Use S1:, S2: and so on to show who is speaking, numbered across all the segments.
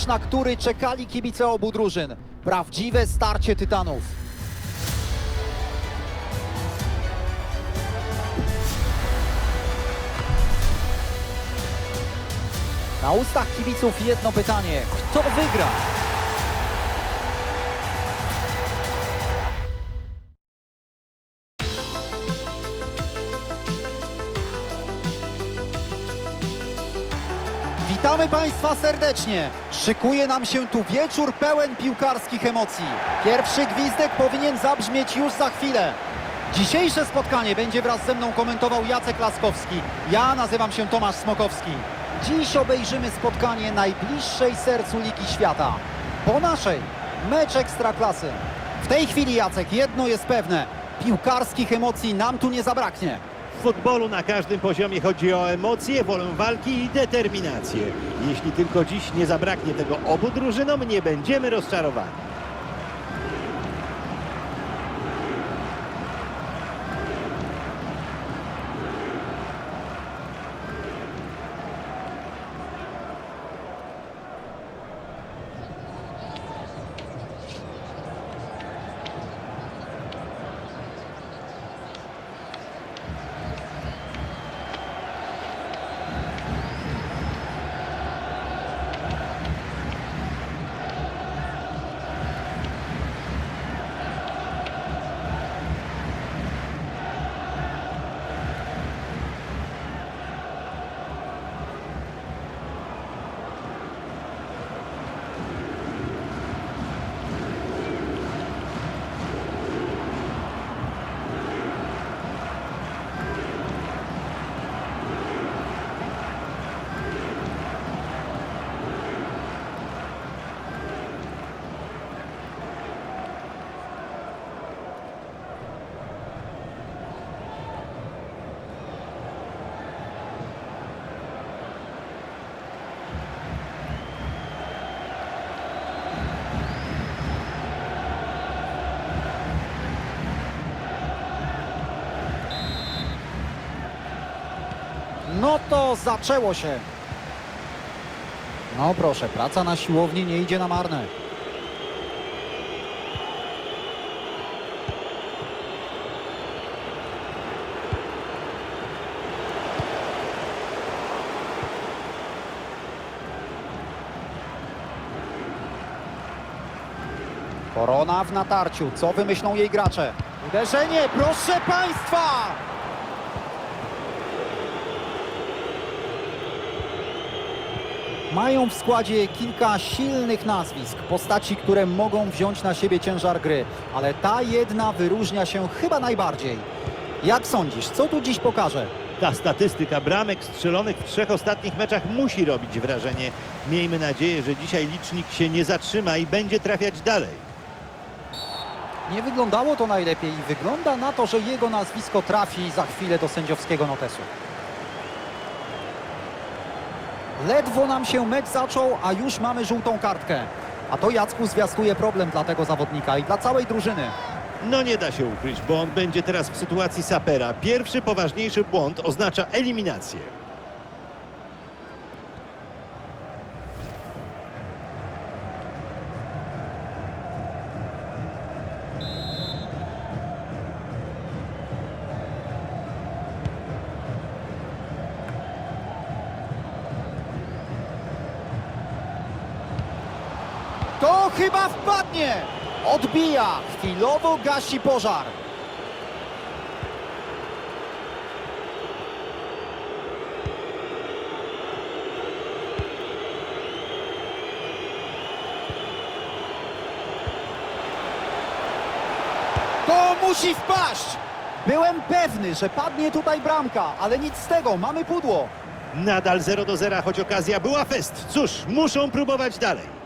S1: Mecz, na który czekali kibice obu drużyn. Prawdziwe starcie tytanów. Na ustach kibiców jedno pytanie. Kto wygra? Witamy Państwa serdecznie. Szykuje nam się tu wieczór pełen piłkarskich emocji. Pierwszy gwizdek powinien zabrzmieć już za chwilę. Dzisiejsze spotkanie będzie wraz ze mną komentował Jacek Laskowski. Ja nazywam się Tomasz Smokowski. Dziś obejrzymy spotkanie najbliższej sercu Ligi Świata. Po naszej mecz Ekstraklasy. W tej chwili Jacek, jedno jest pewne. Piłkarskich emocji nam tu nie zabraknie.
S2: W futbolu na każdym poziomie chodzi o emocje, wolę walki i determinację. Jeśli tylko dziś nie zabraknie tego obu drużynom, nie będziemy rozczarowani.
S1: No to zaczęło się. No proszę, praca na siłowni nie idzie na marne. Korona w natarciu. Co wymyślą jej gracze? Uderzenie, proszę Państwa! Mają w składzie kilka silnych nazwisk, postaci, które mogą wziąć na siebie ciężar gry, ale ta jedna wyróżnia się chyba najbardziej. Jak sądzisz, co tu dziś pokaże?
S2: Ta statystyka bramek strzelonych w trzech ostatnich meczach musi robić wrażenie. Miejmy nadzieję, że dzisiaj licznik się nie zatrzyma i będzie trafiać dalej.
S1: Nie wyglądało to najlepiej i wygląda na to, że jego nazwisko trafi za chwilę do sędziowskiego notesu. Ledwo nam się mecz zaczął, a już mamy żółtą kartkę. A to Jacku zwiastuje problem dla tego zawodnika i dla całej drużyny.
S2: No nie da się ukryć, bo on będzie teraz w sytuacji sapera. Pierwszy poważniejszy błąd oznacza eliminację.
S1: To chyba Odbija, chwilowo gasi pożar. To musi wpaść! Byłem pewny, że padnie tutaj bramka, ale nic z tego, mamy pudło.
S2: Nadal 0 do 0, choć okazja była fest. Cóż, muszą próbować dalej.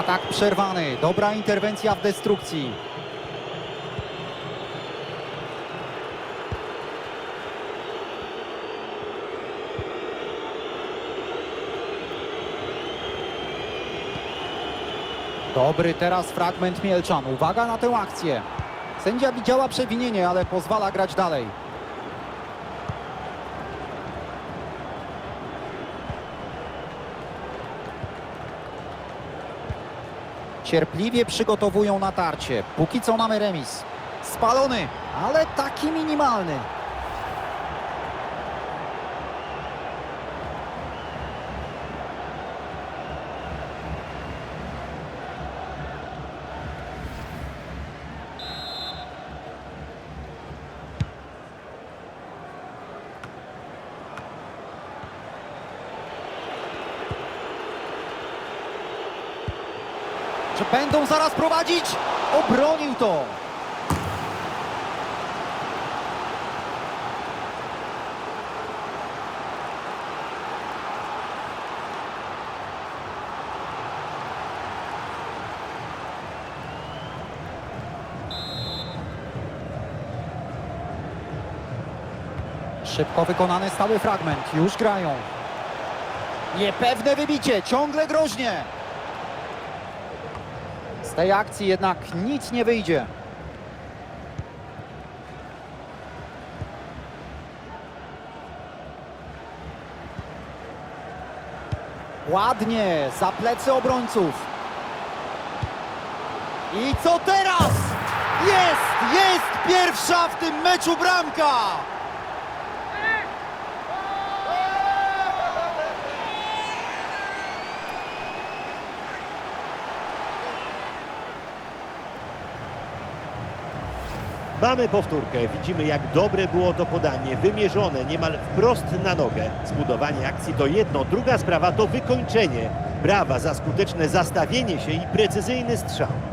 S1: Atak przerwany. Dobra interwencja w destrukcji. Dobry teraz fragment Mielczan. Uwaga na tę akcję. Sędzia widziała przewinienie, ale pozwala grać dalej. Cierpliwie przygotowują natarcie. Póki co mamy remis. Spalony, ale taki minimalny. Będą zaraz prowadzić? Obronił to. Szybko wykonany stały fragment. Już grają. Niepewne wybicie. Ciągle groźnie. Z tej akcji jednak nic nie wyjdzie. Ładnie, za plecy obrońców. I co teraz? Jest, jest pierwsza w tym meczu bramka!
S2: Mamy powtórkę. Widzimy, jak dobre było to podanie, wymierzone niemal wprost na nogę. Zbudowanie akcji to jedno, druga sprawa to wykończenie. Brawa za skuteczne zastawienie się i precyzyjny strzał.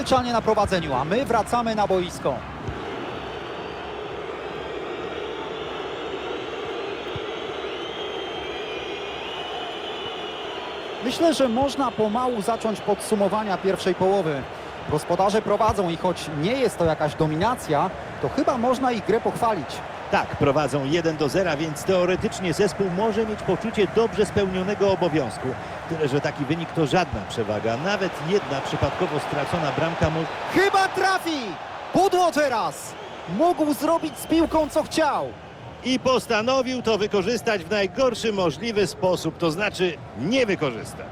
S1: Kielczanie na prowadzeniu, a my wracamy na boisko. Myślę, że można pomału zacząć podsumowania pierwszej połowy. Gospodarze prowadzą i choć nie jest to jakaś dominacja, to chyba można ich grę pochwalić.
S2: Tak, prowadzą 1 do 0, więc teoretycznie zespół może mieć poczucie dobrze spełnionego obowiązku. Tyle, że taki wynik to żadna przewaga. Nawet jedna przypadkowo stracona bramka może...
S1: Chyba trafi! Pudło teraz! Mógł zrobić z piłką co chciał.
S2: I postanowił to wykorzystać w najgorszy możliwy sposób, to znaczy nie wykorzystać.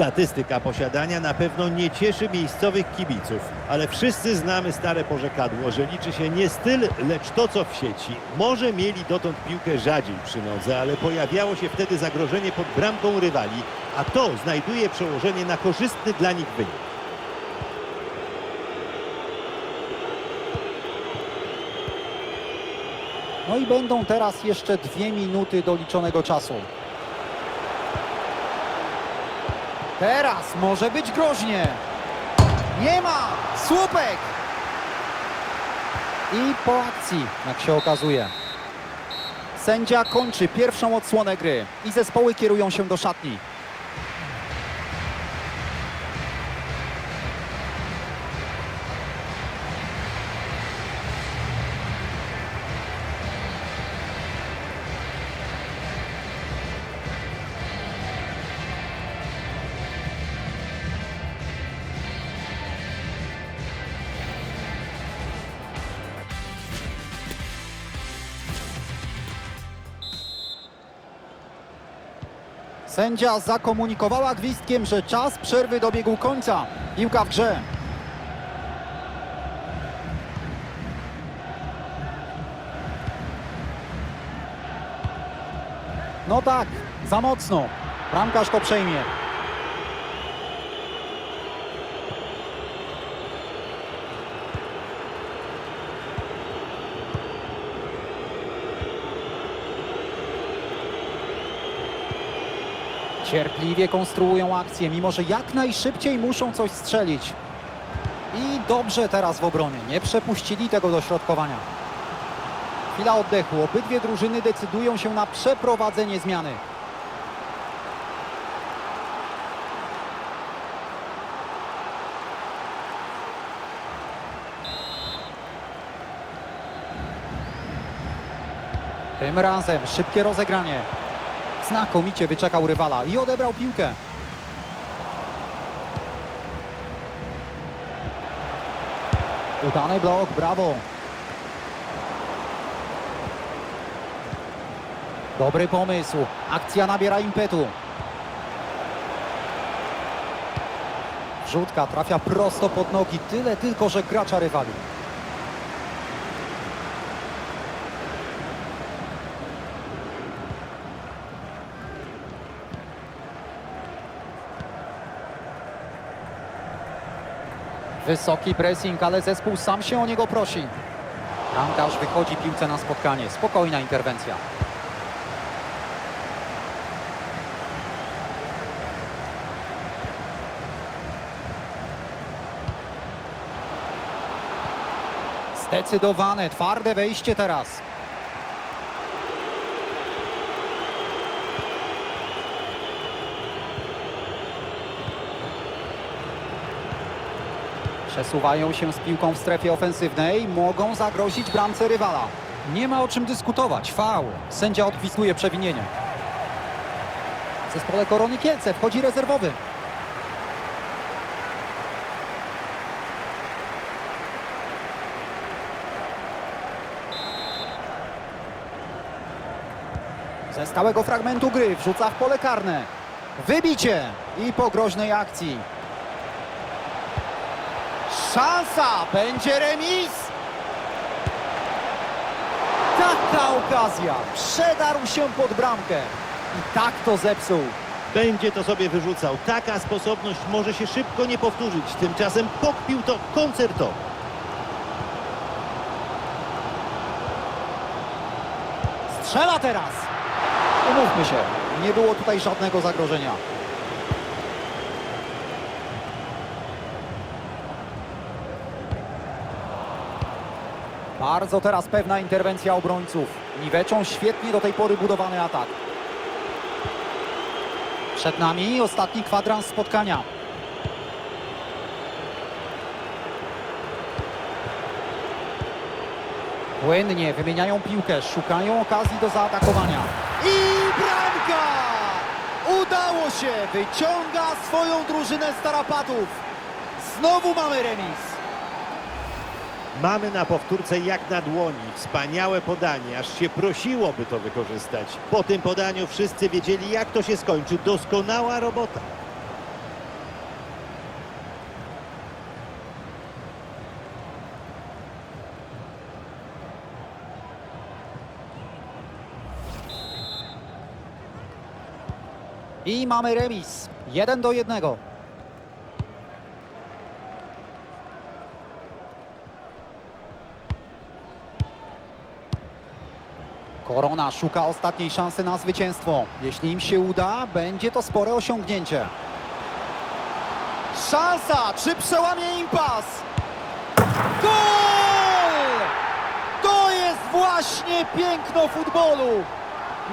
S2: Statystyka posiadania na pewno nie cieszy miejscowych kibiców, ale wszyscy znamy stare porzekadło, że liczy się nie styl, lecz to, co w sieci. Może mieli dotąd piłkę rzadziej przy nodze, ale pojawiało się wtedy zagrożenie pod bramką rywali, a to znajduje przełożenie na korzystny dla nich wynik.
S1: No i będą teraz jeszcze dwie minuty doliczonego czasu. Teraz może być groźnie. Nie ma! Słupek! I po akcji, jak się okazuje. Sędzia kończy pierwszą odsłonę gry i zespoły kierują się do szatni. Sędzia zakomunikowała gwizdkiem, że czas przerwy dobiegł końca. Piłka w grze. No tak, za mocno. Bramkarz to przejmie. Cierpliwie konstruują akcję, mimo że jak najszybciej muszą coś strzelić. I dobrze teraz w obronie, nie przepuścili tego dośrodkowania. Chwila oddechu, obydwie drużyny decydują się na przeprowadzenie zmiany. Tym razem szybkie rozegranie. Znakomicie wyczekał rywala i odebrał piłkę. Udany blok, brawo. Dobry pomysł. Akcja nabiera impetu. Wrzutka trafia prosto pod nogi. Tyle tylko, że gracza rywali. Wysoki pressing, ale zespół sam się o niego prosi. Bramkarz wychodzi piłce na spotkanie. Spokojna interwencja. Zdecydowane, twarde wejście teraz. Przesuwają się z piłką w strefie ofensywnej, mogą zagrozić bramce rywala. Nie ma o czym dyskutować, faul. Sędzia odpisuje przewinienie. W zespole Korony Kielce wchodzi rezerwowy. Ze stałego fragmentu gry wrzuca w pole karne. Wybicie i po groźnej akcji. Szansa! Będzie remis! Taka okazja! Przedarł się pod bramkę. I tak to zepsuł.
S2: Będzie to sobie wyrzucał. Taka sposobność może się szybko nie powtórzyć. Tymczasem pokpił to koncertowo.
S1: Strzela teraz! Umówmy się, nie było tutaj żadnego zagrożenia. Bardzo teraz pewna interwencja obrońców. Niweczą świetnie do tej pory budowany atak. Przed nami ostatni kwadrans spotkania. Płynnie wymieniają piłkę, szukają okazji do zaatakowania. I bramka! Udało się! Wyciąga swoją drużynę z tarapatów. Znowu mamy remis.
S2: Mamy na powtórce jak na dłoni. Wspaniałe podanie, aż się prosiło, by to wykorzystać. Po tym podaniu wszyscy wiedzieli, jak to się skończy. Doskonała robota.
S1: I mamy remis. Jeden do jednego. Korona szuka ostatniej szansy na zwycięstwo. Jeśli im się uda, będzie to spore osiągnięcie. Szansa! Czy przełamie impas? Gol! To jest właśnie piękno futbolu.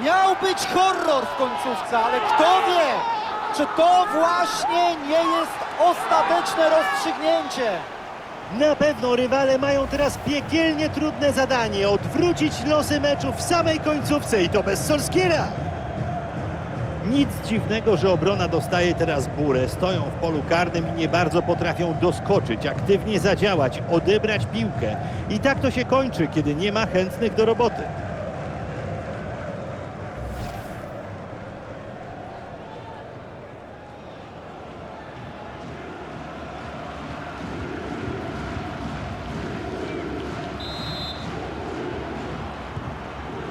S1: Miał być horror w końcówce, ale kto wie, czy to właśnie nie jest ostateczne rozstrzygnięcie.
S2: Na pewno rywale mają teraz piekielnie trudne zadanie odwrócić losy meczu w samej końcówce i to bez Solskiera. Nic dziwnego, że obrona dostaje teraz burę. Stoją w polu karnym i nie bardzo potrafią doskoczyć, aktywnie zadziałać, odebrać piłkę. I tak to się kończy, kiedy nie ma chętnych do roboty.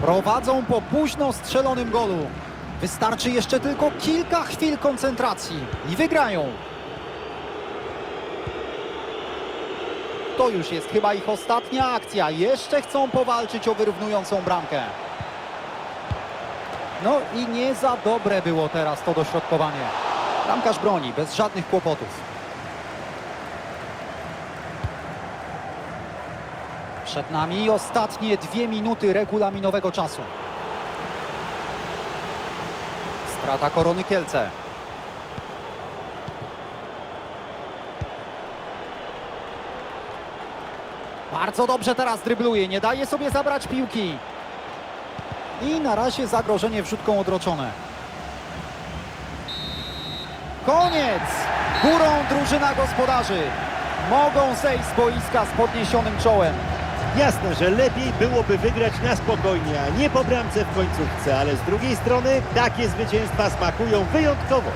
S1: Prowadzą po późno strzelonym golu. Wystarczy jeszcze tylko kilka chwil koncentracji i wygrają. To już jest chyba ich ostatnia akcja. Jeszcze chcą powalczyć o wyrównującą bramkę. No i nie za dobre było teraz to dośrodkowanie. Bramkarz broni bez żadnych kłopotów. Przed nami ostatnie dwie minuty regulaminowego czasu. Strata Korony Kielce. Bardzo dobrze teraz drybluje, nie daje sobie zabrać piłki. I na razie zagrożenie wrzutką odroczone. Koniec! Górą drużyna gospodarzy. Mogą zejść z boiska z podniesionym czołem.
S2: Jasne, że lepiej byłoby wygrać na spokojnie, a nie po bramce w końcówce, ale z drugiej strony takie zwycięstwa smakują wyjątkowo.